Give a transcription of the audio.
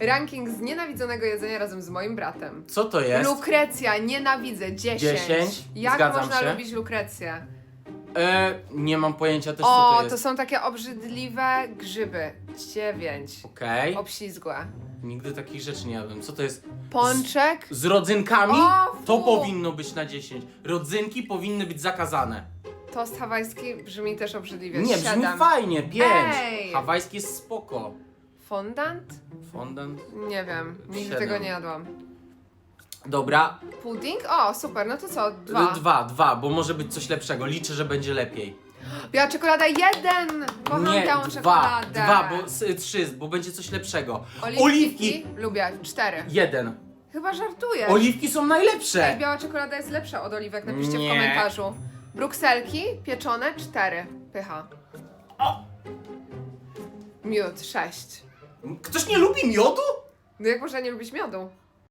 Ranking znienawidzonego jedzenia razem z moim bratem. Co to jest? Lukrecja, nienawidzę, 10. 10? Jak Zgadzam można się. lubić lukrecję? E, nie mam pojęcia też co O, to to, jest. są takie obrzydliwe grzyby. 9. Okej. Obślizgłe. Nigdy takich rzeczy nie jadłem. Co to jest? Pączek. Z rodzynkami? O, to powinno być na 10. Rodzynki powinny być zakazane. Tost hawajski brzmi też obrzydliwie. Nie, brzmi 7. fajnie. 5. Ej! Hawajski jest spoko. Fondant? Fondant. Nie wiem, nigdy Siedem. tego nie jadłam. Dobra. Pudding? O, super, no to co? Dwa. Dwa, dwa, bo może być coś lepszego. Liczę, że będzie lepiej. Biała czekolada jeden! Kocham nie, białą dwa, czekoladę. dwa, bo s- trzy, bo będzie coś lepszego. Oliwki? Lubię, cztery. Jeden. Chyba żartujesz. Oliwki są najlepsze. biała czekolada jest lepsza od oliwek, napiszcie Nie. w komentarzu. Brukselki, pieczone, cztery. Pycha. O! Miód, sześć. Ktoś nie lubi miodu? No jak można nie lubić miodu?